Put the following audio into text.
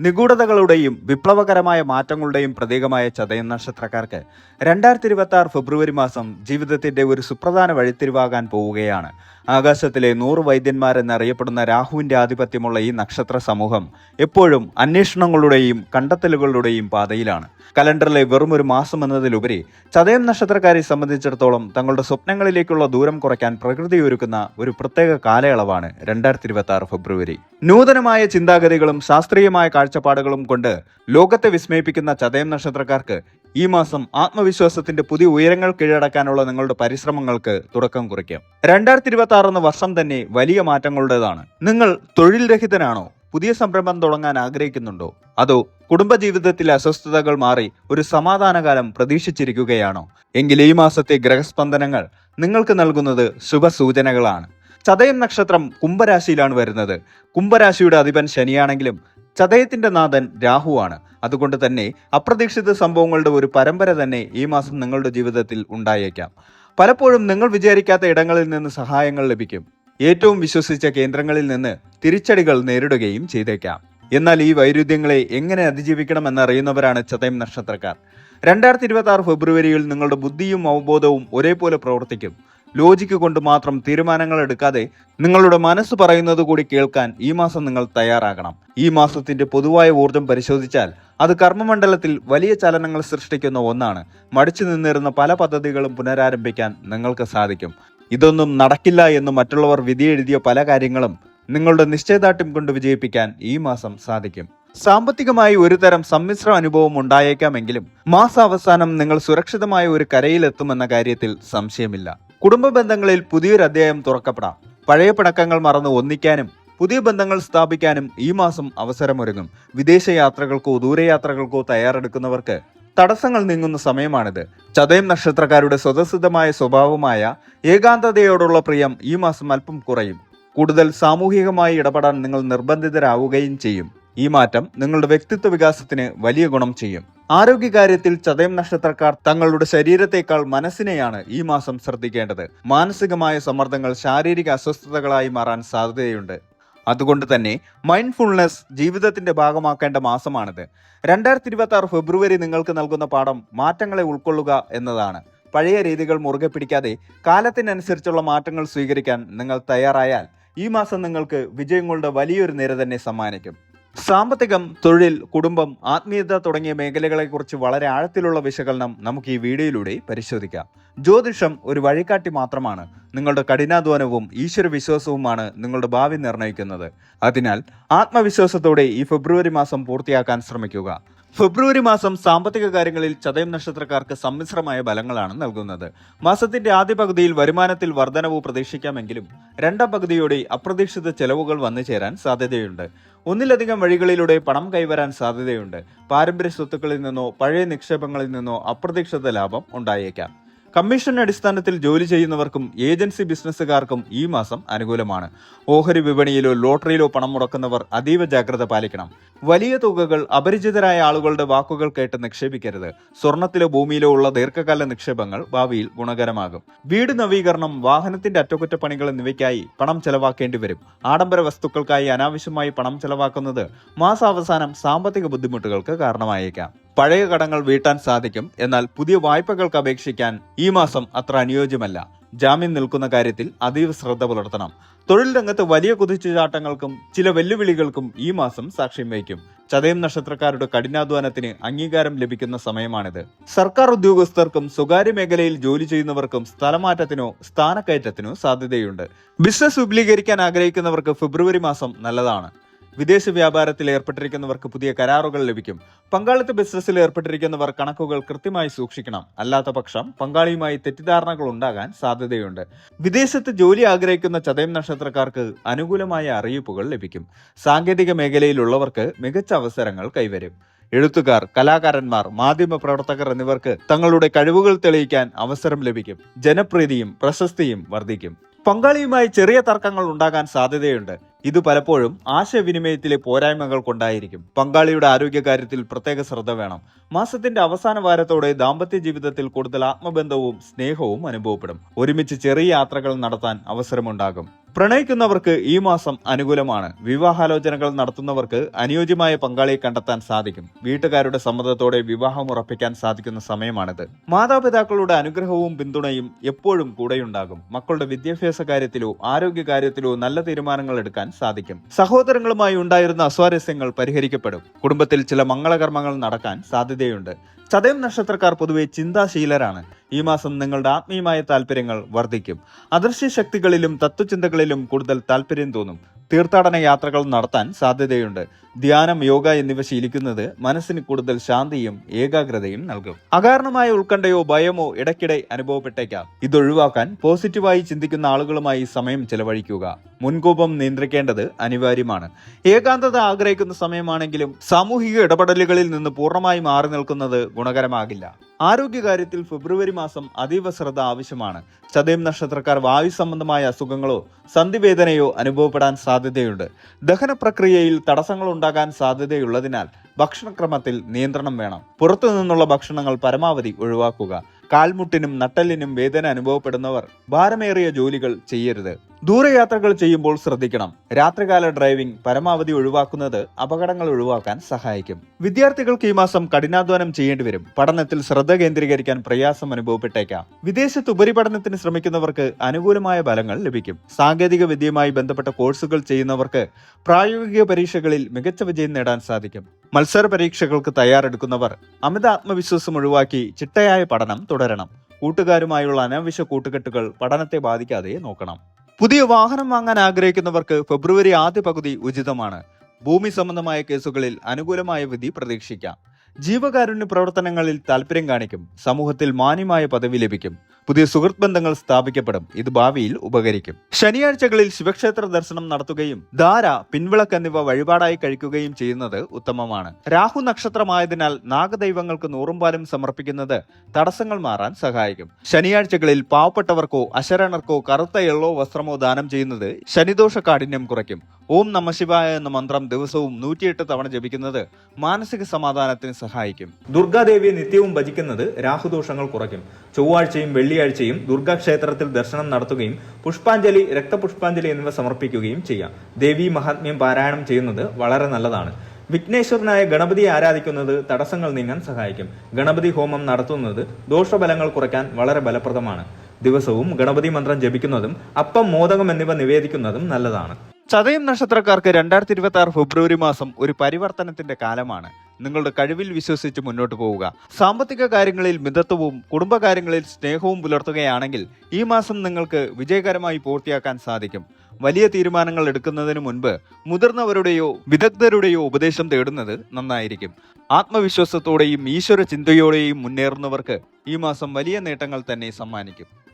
നിഗൂഢതകളുടെയും വിപ്ലവകരമായ മാറ്റങ്ങളുടെയും പ്രതീകമായ ചതയം നക്ഷത്രക്കാർക്ക് രണ്ടായിരത്തി ഇരുപത്തി ആറ് ഫെബ്രുവരി മാസം ജീവിതത്തിന്റെ ഒരു സുപ്രധാന വഴിത്തിരിവാകാൻ പോവുകയാണ്. ആകാശത്തിലെ നൂറ് വൈദ്യന്മാരെന്നറിയപ്പെടുന്ന രാഹുവിന്റെ ആധിപത്യമുള്ള ഈ നക്ഷത്ര സമൂഹം എപ്പോഴും അന്വേഷണങ്ങളുടെയും കണ്ടെത്തലുകളുടെയും പാതയിലാണ്. കലണ്ടറിലെ വെറും ഒരു മാസം എന്നതിലുപരി ചതയം നക്ഷത്രക്കാരെ സംബന്ധിച്ചിടത്തോളം തങ്ങളുടെ സ്വപ്നങ്ങളിലേക്കുള്ള ദൂരം കുറയ്ക്കാൻ പ്രകൃതി ഒരുക്കുന്ന ഒരു പ്രത്യേക കാലയളവാണ് രണ്ടായിരത്തി ഫെബ്രുവരി. നൂതനമായ ചിന്താഗതികളും ശാസ്ത്രീയമായ കാഴ്ചപ്പാടുകളും കൊണ്ട് ലോകത്തെ വിസ്മയിപ്പിക്കുന്ന ചതയം നക്ഷത്രക്കാർക്ക് ഈ മാസം ആത്മവിശ്വാസത്തിന്റെ പുതിയ ഉയരങ്ങൾ കീഴടക്കാനുള്ള നിങ്ങളുടെ പരിശ്രമങ്ങൾക്ക് തുടക്കം കുറിക്കാം. രണ്ടായിരത്തി ഇരുപത്തി ആറ് എന്ന വർഷം തന്നെ വലിയ മാറ്റങ്ങളുടേതാണ്. നിങ്ങൾ തൊഴിൽ രഹിതനാണോ? പുതിയ സംരംഭം തുടങ്ങാൻ ആഗ്രഹിക്കുന്നുണ്ടോ? അതോ കുടുംബജീവിതത്തിലെ അസ്വസ്ഥതകൾ മാറി ഒരു സമാധാനകാലം പ്രതീക്ഷിച്ചിരിക്കുകയാണോ? എങ്കിൽ ഈ മാസത്തെ ഗ്രഹസ്പന്ദനങ്ങൾ നിങ്ങൾക്ക് നൽകുന്നത് ശുഭസൂചനകളാണ്. ചതയം നക്ഷത്രം കുംഭരാശിയിലാണ് വരുന്നത്. കുംഭരാശിയുടെ അധിപൻ ശനിയാണെങ്കിലും ചതയത്തിന്റെ നാഥൻ രാഹുവാണ്. അതുകൊണ്ട് തന്നെ അപ്രതീക്ഷിത സംഭവങ്ങളുടെ ഒരു പരമ്പര തന്നെ ഈ മാസം നിങ്ങളുടെ ജീവിതത്തിൽ ഉണ്ടായേക്കാം. പലപ്പോഴും നിങ്ങൾ വിചാരിക്കാത്ത ഇടങ്ങളിൽ നിന്ന് സഹായങ്ങൾ ലഭിക്കും. ഏറ്റവും വിശ്വസിച്ച കേന്ദ്രങ്ങളിൽ നിന്ന് തിരിച്ചടികൾ നേരിടുകയും ചെയ്തേക്കാം. എന്നാൽ ഈ വൈരുദ്ധ്യങ്ങളെ എങ്ങനെ അതിജീവിക്കണമെന്നറിയുന്നവരാണ് ചതയം നക്ഷത്രക്കാർ. രണ്ടായിരത്തി ഇരുപത്തി ആറ് ഫെബ്രുവരിയിൽ നിങ്ങളുടെ ബുദ്ധിയും അവബോധവും ഒരേപോലെ പ്രവർത്തിക്കും. ലോജിക്ക് കൊണ്ട് മാത്രം തീരുമാനങ്ങൾ എടുക്കാതെ നിങ്ങളുടെ മനസ്സ് പറയുന്നത് കൂടി കേൾക്കാൻ ഈ മാസം നിങ്ങൾ തയ്യാറാകണം. ഈ മാസത്തിന്റെ പൊതുവായ ഊർജം പരിശോധിച്ചാൽ അത് കർമ്മമണ്ഡലത്തിൽ വലിയ ചലനങ്ങൾ സൃഷ്ടിക്കുന്ന ഒന്നാണ്. മടിച്ചു നിന്നിരുന്ന പല പദ്ധതികളും പുനരാരംഭിക്കാൻ നിങ്ങൾക്ക് സാധിക്കും. ഇതൊന്നും നടക്കില്ല എന്ന് മറ്റുള്ളവർ വിധിയെഴുതിയ പല കാര്യങ്ങളും നിങ്ങളുടെ നിശ്ചയദാർഢ്യം കൊണ്ട് വിജയിപ്പിക്കാൻ ഈ മാസം സാധിക്കും. സാമ്പത്തികമായി ഒരുതരം സമ്മിശ്ര അനുഭവം ഉണ്ടായേക്കാമെങ്കിലും മാസാവസാനം നിങ്ങൾ സുരക്ഷിതമായ ഒരു കരയിലെത്തുമെന്ന കാര്യത്തിൽ സംശയമില്ല. കുടുംബ ബന്ധങ്ങളിൽ പുതിയൊരു അധ്യായം തുറക്കപ്പെടാം. പഴയ പിണക്കങ്ങൾ മറന്ന് ഒന്നിക്കാനും പുതിയ ബന്ധങ്ങൾ സ്ഥാപിക്കാനും ഈ മാസം അവസരമൊരുങ്ങും. വിദേശ യാത്രകൾക്കോ ദൂരയാത്രകൾക്കോ തയ്യാറെടുക്കുന്നവർക്ക് തടസ്സങ്ങൾ നീങ്ങുന്ന സമയമാണിത്. ചതയം നക്ഷത്രക്കാരുടെ സ്വതസിദ്ധമായ സ്വഭാവമായ ഏകാന്തതയോടുള്ള പ്രിയം ഈ മാസം അല്പം കുറയും. കൂടുതൽ സാമൂഹികമായി ഇടപെടാൻ നിങ്ങൾ നിർബന്ധിതരാവുകയും ചെയ്യും. ഈ മാറ്റം നിങ്ങളുടെ വ്യക്തിത്വ വികാസത്തിന് വലിയ ഗുണം ചെയ്യും. ആരോഗ്യകാര്യത്തിൽ ചതയം നക്ഷത്രക്കാർ തങ്ങളുടെ ശരീരത്തേക്കാൾ മനസ്സിനെയാണ് ഈ മാസം ശ്രദ്ധിക്കേണ്ടത്. മാനസികമായ സമ്മർദ്ദങ്ങൾ ശാരീരിക അസ്വസ്ഥതകളായി മാറാൻ സാധ്യതയുണ്ട്. അതുകൊണ്ട് തന്നെ മൈൻഡ്ഫുൾനെസ് ജീവിതത്തിന്റെ ഭാഗമാക്കേണ്ട മാസമാണിത്. രണ്ടായിരത്തി ഇരുപത്തി ആറ് ഫെബ്രുവരി നിങ്ങൾക്ക് നൽകുന്ന പാഠം മാറ്റങ്ങളെ ഉൾക്കൊള്ളുക എന്നതാണ്. പഴയ രീതികൾ മുറുകെ പിടിക്കാതെ കാലത്തിനനുസരിച്ചുള്ള മാറ്റങ്ങൾ സ്വീകരിക്കാൻ നിങ്ങൾ തയ്യാറായാൽ ഈ മാസം നിങ്ങൾക്ക് വിജയങ്ങളുടെ വലിയൊരു നിര തന്നെ സമ്മാനിക്കും. സാമ്പത്തികം തൊഴിൽ കുടുംബം ആത്മീയത തുടങ്ങിയ മേഖലകളെക്കുറിച്ച് വളരെ ആഴത്തിലുള്ള വിശകലനം നമുക്ക് ഈ വീഡിയോയിലൂടെ പരിശോധിക്കാം. ജ്യോതിഷം ഒരു വഴികാട്ടി മാത്രമാണ്. നിങ്ങളുടെ കഠിനാധ്വാനവും ഈശ്വര വിശ്വാസവുമാണ് നിങ്ങളുടെ ഭാവി നിർണയിക്കുന്നത്. അതിനാൽ ആത്മവിശ്വാസത്തോടെ ഈ ഫെബ്രുവരി മാസം പൂർത്തിയാക്കാൻ ശ്രമിക്കുക. ഫെബ്രുവരി മാസം സാമ്പത്തിക കാര്യങ്ങളിൽ ചതയം നക്ഷത്രക്കാർക്ക് സമ്മിശ്രമായ ബലങ്ങളാണ് നൽകുന്നത്. മാസത്തിന്റെ ആദ്യ പകുതിയിൽ വരുമാനത്തിൽ വർധനവ് പ്രതീക്ഷിക്കാമെങ്കിലും രണ്ടാം പകുതിയോടെ അപ്രതീക്ഷിത ചെലവുകൾ വന്നു ചേരാൻ സാധ്യതയുണ്ട്. ഒന്നിലധികം വഴികളിലൂടെ പണം കൈവരാൻ സാധ്യതയുണ്ട്. പാരമ്പര്യ സ്വത്തുക്കളിൽ നിന്നോ പഴയ നിക്ഷേപങ്ങളിൽ നിന്നോ അപ്രതീക്ഷിത ലാഭം ഉണ്ടായേക്കാം. കമ്മീഷൻ അടിസ്ഥാനത്തിൽ ജോലി ചെയ്യുന്നവർക്കും ഏജൻസി ബിസിനസ്സുകാർക്കും ഈ മാസം അനുകൂലമാണ്. ഓഹരി വിപണിയിലോ ലോട്ടറിയിലോ പണം മുടക്കുന്നവർ അതീവ ജാഗ്രത പാലിക്കണം. വലിയ തുകകൾ അപരിചിതരായ ആളുകളുടെ വാക്കുകൾ കേട്ട് നിക്ഷേപിക്കരുത്. സ്വർണത്തിലോ ഭൂമിയിലോ ഉള്ള ദീർഘകാല നിക്ഷേപങ്ങൾ ഭാവിയിൽ ഗുണകരമാകും. വീട് നവീകരണം വാഹനത്തിന്റെ അറ്റകുറ്റപ്പണികൾ എന്നിവയ്ക്കായി പണം ചെലവാക്കേണ്ടി വരും. ആഡംബര വസ്തുക്കൾക്കായി അനാവശ്യമായി പണം ചെലവാക്കുന്നത് മാസാവസാനം സാമ്പത്തിക ബുദ്ധിമുട്ടുകൾക്ക് കാരണമായേക്കാം. പഴയ കടങ്ങൾ വീട്ടാൻ സാധിക്കും. എന്നാൽ പുതിയ വായ്പകൾക്ക് അപേക്ഷിക്കാൻ ഈ മാസം അത്ര അനുയോജ്യമല്ല. ജാമ്യം നിൽക്കുന്ന കാര്യത്തിൽ അതീവ ശ്രദ്ധ പുലർത്തണം. തൊഴിൽ രംഗത്ത് വലിയ കുതിച്ചുചാട്ടങ്ങൾക്കും ചില വെല്ലുവിളികൾക്കും ഈ മാസം സാക്ഷ്യം വഹിക്കും. ചതയം നക്ഷത്രക്കാരുടെ കഠിനാധ്വാനത്തിന് അംഗീകാരം ലഭിക്കുന്ന സമയമാണിത്. സർക്കാർ ഉദ്യോഗസ്ഥർക്കും സ്വകാര്യ മേഖലയിൽ ജോലി ചെയ്യുന്നവർക്കും സ്ഥലമാറ്റത്തിനോ സ്ഥാനക്കയറ്റത്തിനോ സാധ്യതയുണ്ട്. ബിസിനസ് വിപുലീകരിക്കാൻ ആഗ്രഹിക്കുന്നവർക്ക് ഫെബ്രുവരി മാസം നല്ലതാണ്. വിദേശ വ്യാപാരത്തിൽ ഏർപ്പെട്ടിരിക്കുന്നവർക്ക് പുതിയ കരാറുകൾ ലഭിക്കും. പങ്കാളിത്ത ബിസിനസ്സിൽ ഏർപ്പെട്ടിരിക്കുന്നവർ കണക്കുകൾ കൃത്യമായി സൂക്ഷിക്കണം. അല്ലാത്ത പക്ഷം പങ്കാളിയുമായി തെറ്റിദ്ധാരണകൾ ഉണ്ടാകാൻ സാധ്യതയുണ്ട്. വിദേശത്ത് ജോലി ആഗ്രഹിക്കുന്ന ചതയം നക്ഷത്രക്കാർക്ക് അനുകൂലമായ അറിയിപ്പുകൾ ലഭിക്കും. സാങ്കേതിക മേഖലയിലുള്ളവർക്ക് മികച്ച അവസരങ്ങൾ കൈവരും. എഴുത്തുകാർ കലാകാരന്മാർ മാധ്യമ പ്രവർത്തകർ എന്നിവർക്ക് തങ്ങളുടെ കഴിവുകൾ തെളിയിക്കാൻ അവസരം ലഭിക്കും. ജനപ്രീതിയും പ്രശസ്തിയും വർദ്ധിക്കും. പങ്കാളിയുമായി ചെറിയ തർക്കങ്ങൾ ഉണ്ടാകാൻ സാധ്യതയുണ്ട്. ഇത് പലപ്പോഴും ആശയവിനിമയത്തിലെ പോരായ്മകൾ കൊണ്ടായിരിക്കും. പങ്കാളിയുടെ ആരോഗ്യകാര്യത്തിൽ പ്രത്യേക ശ്രദ്ധ വേണം. മാസത്തിന്റെ അവസാന വാരത്തോടെ ദാമ്പത്യ ജീവിതത്തിൽ കൂടുതൽ ആത്മബന്ധവും സ്നേഹവും അനുഭവപ്പെടും. ഒരുമിച്ച് ചെറിയ യാത്രകൾ നടത്താൻ അവസരമുണ്ടാകും. പ്രണയിക്കുന്നവർക്ക് ഈ മാസം അനുകൂലമാണ്. വിവാഹാലോചനകൾ നടത്തുന്നവർക്ക് അനുയോജ്യമായ പങ്കാളിയെ കണ്ടെത്താൻ സാധിക്കും. വീട്ടുകാരുടെ സമ്മതത്തോടെ വിവാഹം ഉറപ്പിക്കാൻ സാധിക്കുന്ന സമയമാണിത്. മാതാപിതാക്കളുടെ അനുഗ്രഹവും പിന്തുണയും എപ്പോഴും കൂടെയുണ്ടാകും. മക്കളുടെ വിദ്യാഭ്യാസ കാര്യത്തിലോ ആരോഗ്യ കാര്യത്തിലോ നല്ല തീരുമാനങ്ങൾ എടുക്കാൻ സാധിക്കും. സഹോദരങ്ങളുമായി ഉണ്ടായിരുന്ന അസ്വാരസ്യങ്ങൾ പരിഹരിക്കപ്പെടും. കുടുംബത്തിൽ ചില മംഗളകർമ്മങ്ങൾ നടക്കാൻ സാധ്യതയുണ്ട്. ചതയം നക്ഷത്രക്കാർ പൊതുവെ ചിന്താശീലരാണ്. ഈ മാസം നിങ്ങളുടെ ആത്മീയമായ താല്പര്യങ്ങൾ വർദ്ധിക്കും. അദൃശ്യ ശക്തികളിലും തത്വചിന്തകളിലും കൂടുതൽ താല്പര്യം തോന്നും. തീർത്ഥാടന യാത്രകൾ നടത്താൻ സാധ്യതയുണ്ട്. ധ്യാനം യോഗ എന്നിവ ശീലിക്കുന്നത് മനസ്സിന് കൂടുതൽ ശാന്തിയും ഏകാഗ്രതയും നൽകും. അകാരണമായ ഉത്കണ്ഠയോ ഭയമോ ഇടയ്ക്കിടെ അനുഭവപ്പെട്ടേക്കാം. ഇതൊഴിവാക്കാൻ പോസിറ്റീവായി ചിന്തിക്കുന്ന ആളുകളുമായി സമയം ചെലവഴിക്കുക. മുൻകോപം നിയന്ത്രിക്കേണ്ടത് അനിവാര്യമാണ്. ഏകാന്തത ആഗ്രഹിക്കുന്ന സമയമാണെങ്കിലും സാമൂഹിക ഇടപെടലുകളിൽ നിന്ന് പൂർണമായി മാറി നിൽക്കുന്നത് ഗുണകരമാകില്ല. ആരോഗ്യകാര്യത്തിൽ ഫെബ്രുവരി മാസം അതീവ ശ്രദ്ധ ആവശ്യമാണ്. ചതയം നക്ഷത്രക്കാർ വായു സംബന്ധമായ അസുഖങ്ങളോ സന്ധിവേദനയോ അനുഭവപ്പെടാൻ സാധ്യതയുണ്ട്. ദഹന പ്രക്രിയയിൽ തടസ്സങ്ങൾ ഉണ്ടാകാൻ സാധ്യതയുള്ളതിനാൽ ഭക്ഷണക്രമത്തിൽ നിയന്ത്രണം വേണം. പുറത്തു നിന്നുള്ള ഭക്ഷണങ്ങൾ പരമാവധി ഒഴിവാക്കുക. കാൽമുട്ടിനും നട്ടലിനും വേദന അനുഭവപ്പെടുന്നവർ ഭാരമേറിയ ജോലികൾ ചെയ്യരുത്. ദൂരയാത്രകൾ ചെയ്യുമ്പോൾ ശ്രദ്ധിക്കണം. രാത്രികാല ഡ്രൈവിംഗ് പരമാവധി ഒഴിവാക്കുന്നത് അപകടങ്ങൾ ഒഴിവാക്കാൻ സഹായിക്കും. വിദ്യാർത്ഥികൾക്ക് ഈ മാസം കഠിനാധ്വാനം ചെയ്യേണ്ടി വരും. പഠനത്തിൽ ശ്രദ്ധ കേന്ദ്രീകരിക്കാൻ പ്രയാസം അനുഭവപ്പെട്ടേക്കാം. വിദേശത്ത് ഉപരിപഠനത്തിന് ശ്രമിക്കുന്നവർക്ക് അനുകൂലമായ ഫലങ്ങൾ ലഭിക്കും. സാങ്കേതിക വിദ്യയുമായി ബന്ധപ്പെട്ട കോഴ്സുകൾ ചെയ്യുന്നവർക്ക് പ്രായോഗിക പരീക്ഷകളിൽ മികച്ച വിജയം നേടാൻ സാധിക്കും. മത്സര പരീക്ഷകൾക്ക് തയ്യാറെടുക്കുന്നവർ അമിത ആത്മവിശ്വാസം ഒഴിവാക്കി ചിട്ടയായ പഠനം തുടരണം. കൂട്ടുകാരുമായുള്ള അനാവശ്യ കൂട്ടുകെട്ടുകൾ പഠനത്തെ ബാധിക്കാതെ നോക്കണം. പുതിയ വാഹനം വാങ്ങാൻ ആഗ്രഹിക്കുന്നവർക്ക് ഫെബ്രുവരി ആദ്യ പകുതി ഉചിതമാണ്. ഭൂമി സംബന്ധമായ കേസുകളിൽ അനുകൂലമായ വിധി പ്രതീക്ഷിക്കാം. ജീവകാരുണ്യ പ്രവർത്തനങ്ങളിൽ താല്പര്യം കാണിക്കും. സമൂഹത്തിൽ മാന്യമായ പദവി ലഭിക്കും. പുതിയ സുഹൃത്ത് ബന്ധങ്ങൾ സ്ഥാപിക്കപ്പെടും. ഇത് ഭാവിയിൽ ഉപകരിക്കും. ശനിയാഴ്ചകളിൽ ശിവക്ഷേത്ര ദർശനം നടത്തുകയും ധാര പിൻവിളക്ക് എന്നിവ വഴിപാടായി കഴിക്കുകയും ചെയ്യുന്നത് ഉത്തമമാണ്. രാഹു നക്ഷത്രമായതിനാൽ നാഗദൈവങ്ങൾക്ക് നൂറുംപാലും സമർപ്പിക്കുന്നത് തടസ്സങ്ങൾ മാറാൻ സഹായിക്കും. ശനിയാഴ്ചകളിൽ പാവപ്പെട്ടവർക്കോ അശരണർക്കോ കറുത്ത എള്ളോ വസ്ത്രമോ ദാനം ചെയ്യുന്നത് ശനിദോഷ കാഠിന്യം കുറയ്ക്കും. ഓം നമശിവായ എന്ന മന്ത്രം ദിവസവും നൂറ്റിയെട്ട് തവണ ജപിക്കുന്നത് മാനസിക സമാധാനത്തിന് സഹായിക്കും. ദുർഗാദേവിയെ നിത്യവും ഭജിക്കുന്നത് രാഹുദോഷങ്ങൾ കുറയ്ക്കും. ചൊവ്വാഴ്ചയും വെള്ളിയാഴ്ചയും ദുർഗാക്ഷേത്രത്തിൽ ദർശനം നടത്തുകയും പുഷ്പാഞ്ജലി രക്തപുഷ്പാഞ്ജലി എന്നിവ സമർപ്പിക്കുകയും ചെയ്യാം. ദേവി മഹാത്മ്യം പാരായണം ചെയ്യുന്നത് വളരെ നല്ലതാണ്. വിഘ്നേശ്വരനായ ഗണപതിയെ ആരാധിക്കുന്നത് തടസ്സങ്ങൾ നീങ്ങാൻ സഹായിക്കും. ഗണപതി ഹോമം നടത്തുന്നത് ദോഷബലങ്ങൾ കുറയ്ക്കാൻ വളരെ ഫലപ്രദമാണ്. ദിവസവും ഗണപതി മന്ത്രം ജപിക്കുന്നതും അപ്പം മോദകം എന്നിവ നിവേദിക്കുന്നതും നല്ലതാണ്. ചതയം നക്ഷത്രക്കാർക്ക് രണ്ടായിരത്തി ഇരുപത്തി ആറ് ഫെബ്രുവരി മാസം ഒരു പരിവർത്തനത്തിന്റെ കാലമാണ്. നിങ്ങളുടെ കഴിവിൽ വിശ്വസിച്ച് മുന്നോട്ട് പോവുക. സാമ്പത്തിക കാര്യങ്ങളിൽ മിതത്വവും കുടുംബകാര്യങ്ങളിൽ സ്നേഹവും പുലർത്തുകയാണെങ്കിൽ ഈ മാസം നിങ്ങൾക്ക് വിജയകരമായി പൂർത്തിയാക്കാൻ സാധിക്കും. വലിയ തീരുമാനങ്ങൾ എടുക്കുന്നതിന് മുൻപ് മുതിർന്നവരുടെയോ വിദഗ്ധരുടെയോ ഉപദേശം തേടുന്നത് നന്നായിരിക്കും. ആത്മവിശ്വാസത്തോടെയും ഈശ്വര ചിന്തയോടെയും മുന്നേറുന്നവർക്ക് ഈ മാസം വലിയ നേട്ടങ്ങൾ തന്നെ സമ്മാനിക്കും.